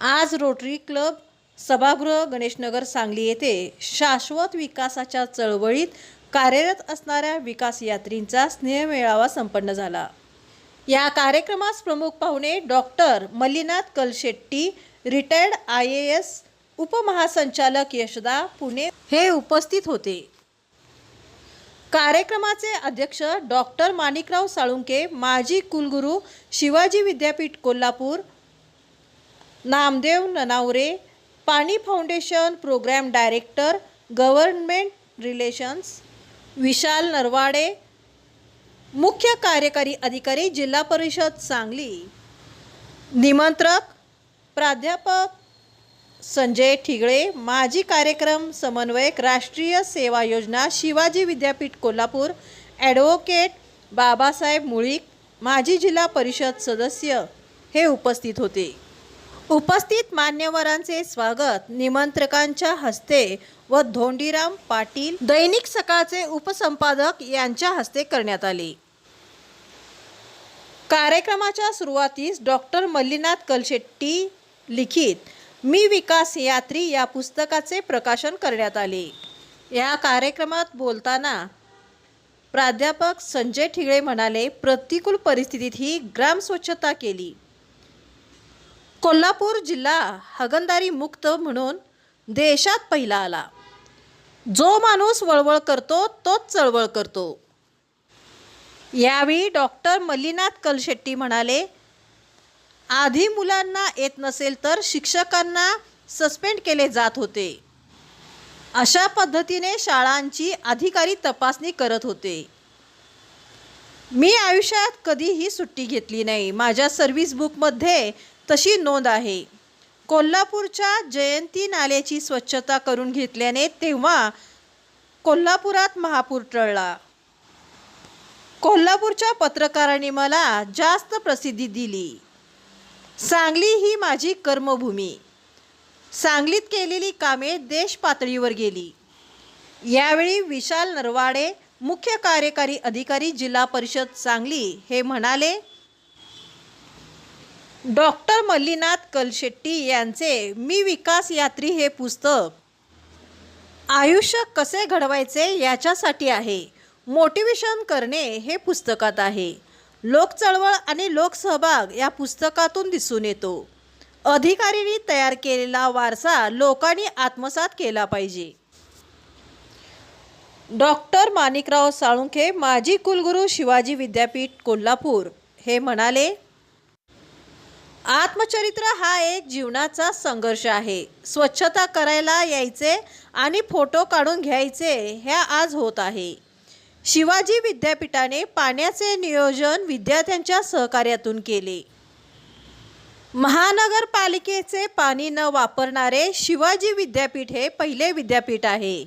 आज rotary club सभागृह गणेशनगर सांगली येथे शाश्वत विकासाच्या चळवळीत कार्यरत असणाऱ्या विकास यात्रींचा स्नेहमेळावा संपन्न झाला. या कार्यक्रमास प्रमुख पाहुणे doctor Mallinath Kalshetti retired I A S उपमहासंचालक यशदा पुणे हे उपस्थित होते. कार्यक्रमाचे अध्यक्ष डॉक्टर माणिकराव साळुंके माजी कुलगुरू शिवाजी विद्यापीठ Kolhapur Namdev Nanaware Paani foundation program director government relations Vishal Narwade मुख्य कार्यकारी अधिकारी जिल्हा परिषद सांगली. निमंत्रक प्राध्यापक संजय ठिगळे माजी कार्यक्रम समन्वयक राष्ट्रीय सेवा योजना शिवाजी विद्यापीठ कोल्हापूर ॲडव्होकेट बाबासाहेब मुळीक माजी जिल्हा परिषद सदस्य हे उपस्थित होते. उपस्थित मान्यवरांचे स्वागत. निमंत्रकांच्या हस्ते व धोंडीराम पाटील दैनिक सकाळचे उपसंपादक यांच्या हस्ते करण्यात आले. कार्यक्रमाच्या सुरुवातीस डॉक्टर मल्लीनाथ कलशेट्टी लिखित मी विकास यात्री या पुस्तकाचे प्रकाशन करण्यात आले. या कार्यक्रमात बोलताना प्राध्यापक संजय ठिगळे म्हणाले प्रतिकूल परिस्थितीतही ग्राम स्वच्छता केली. कोल्हापूर जिल्हा हगंदारी मुक्त म्हणून देशात पहिला आला. जो माणूस वळवळ करतो तोच चळवळ करतो. यावेळी डॉक्टर मल्लीनाथ कलशेट्टी म्हणाले आधी मुलांना येत नसेल तर शिक्षकांना सस्पेंड केले जात होते. अशा पद्धतीने शाळांची अधिकारी तपासणी करत होते. मी आयुष्यात कधीही सुट्टी घेतली नाही. माझ्या सर्व्हिस बुकमध्ये तशी नोंद आहे. कोल्हापूरच्या जयंती नाल्याची स्वच्छता करून घेतल्याने तेव्हा कोल्हापुरात महापूर टळला. कोल्हापूरच्या पत्रकारांनी मला जास्त प्रसिद्धी दिली. सांगली ही माझी कर्मभूमी. सांगलीत केलेली कामे देश पातळीवर गेली. यावेळी विशाल नरवाडे मुख्य कार्यकारी अधिकारी जिल्हा परिषद सांगली हे म्हणाले डॉक्टर मल्लीनाथ कलशेट्टी यांचे मी विकास यात्री हे पुस्तक. आयुष्य कसे घडवायचे याच्यासाठी आहे. मोटिवेशन करणे हे पुस्तकात आहे. लोकचळवळ आणि लोकसहभाग या पुस्तकातून दिसून येतो. अधिकारींनी तयार केलेला वारसा लोकांनी आत्मसात केला पाहिजे. डॉक्टर माणिकराव साळुंखे माजी कुलगुरू शिवाजी विद्यापीठ कोल्हापूर हे म्हणाले आत्मचरित्र हा एक जीवनाचा संघर्ष आहे. स्वच्छता करायला यायचे आणि फोटो काढून घ्यायचे ह्या आज होत आहे. शिवाजी विद्यापीठाने पाण्याचे नियोजन विद्यार्थ्यांच्या सहकार्यातून केले. महानगरपालिकेचे पाणी न वापरणारे शिवाजी विद्यापीठ हे पहिले विद्यापीठ आहे.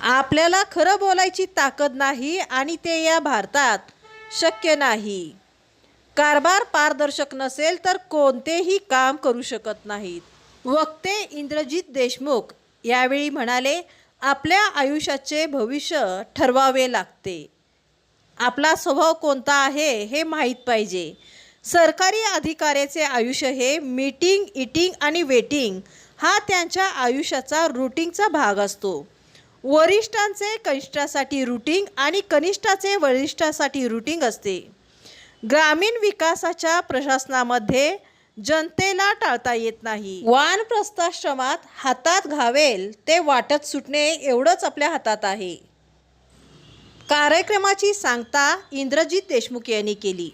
आपल्याला खरं बोलायची ताकद नाही आणि ते या भारतात शक्य नाही. कारभार पारदर्शक नसेल तर कोणतेही काम करू शकत नाहीत. वक्ते इंद्रजित देशमुख यावेळी म्हणाले आपल्या आयुष्याचे भविष्य ठरवावे लागते. आपला स्वभाव कोणता आहे हे माहीत पाहिजे. सरकारी अधिकाऱ्याचे आयुष्य हे मीटिंग इटिंग आणि वेटिंग हा त्यांच्या आयुष्याचा रुटीनचा भाग असतो. वरिष्ठांचे कनिष्ठासाठी रुटिंग आणि कनिष्ठाचे वरिष्ठासाठी रुटीन असते. ग्रामीण विकासाच्या प्रशासनामध्ये जनतेला टाळता येत नाही. वानप्रस्थाश्रमात हातात घावेल ते वाटत सुटणे एवढंच आपल्या हातात आहे. कार्यक्रमाची सांगता इंद्रजित देशमुख यांनी केली.